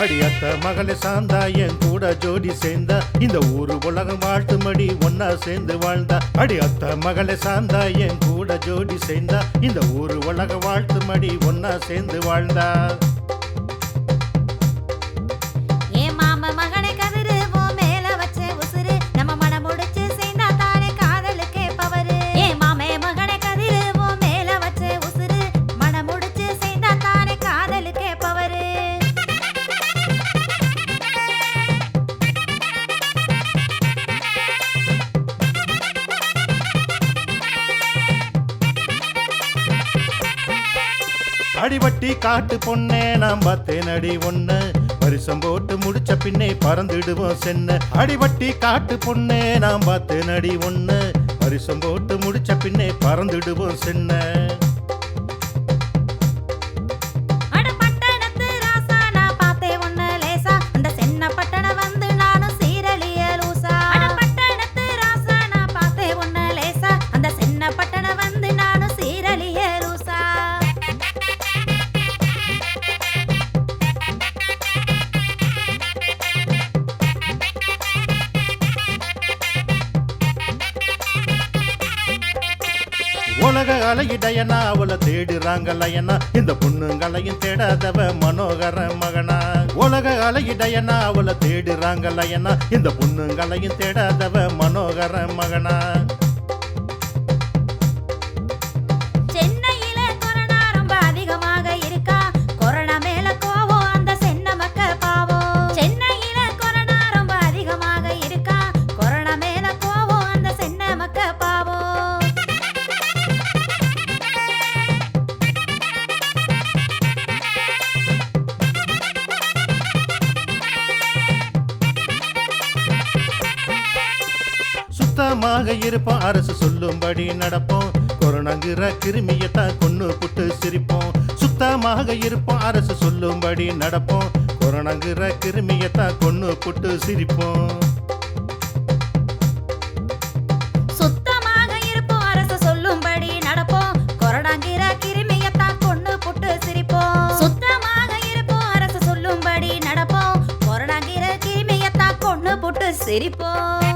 அடியத்த மகளே சாந்தா என் கூட ஜோடி சேர்ந்தா இந்த ஊரு உலகம் வாழ்த்துமடி ஒன்னா சேர்ந்து வாழ்ந்தா. அடியத்த மகளே சாந்தா என் கூட ஜோடி சேர்ந்தா இந்த ஊரு உலக வாழ்த்துமடி ஒன்னா சேர்ந்து வாழ்ந்தா. அடிவட்டி காட்டு பொண்ணே நாம் பார்த்தேன் அடி ஒண்ணு. பரிசம் போட்டு முடிச்ச பின்னே பறந்துடுவோம் சென்ன. அடிவட்டி காட்டு பொண்ணே நாம் பார்த்தேன் அடி ஒண்ணு. பரிசம் போட்டு முடிச்ச பின்னே பறந்துடுவோம் சென்ன. உலக அலையிடையனா அவளை தேடுறாங்க லயனா இந்த பொண்ணுங்களையும் தேடாதவ மனோகர மகனா. உலக அலையிடையனா அவளை தேடுறாங்க லயனா இந்த பொண்ணுங்களையும் தேடாதவ மனோகர மகனா. கவனமாக இருப்போம். அரசு சொல்லும்படி நடப்போம். கொரோனாங்கிற கிருமியத்தான் கொண்டு புட்டு சிரிப்போம். சுத்தமாக இருப்போம். அரசு சொல்லும்படி நடப்போம். கொரோனாங்கிற கிருமியத்தான் கொண்டு புட்டு சிரிப்போம். சுத்தமாக இருப்போம். அரசு சொல்லும்படி நடப்போம். கொரோனாங்கிற கிருமியத்தான் கொண்டு புட்டு சிரிப்போம். சுத்தமாக இருப்போம். அரசு சொல்லும்படி நடப்போம். கொரோனாங்கிற கிருமியத்தான் கொண்டு புட்டு சிரிப்போம்.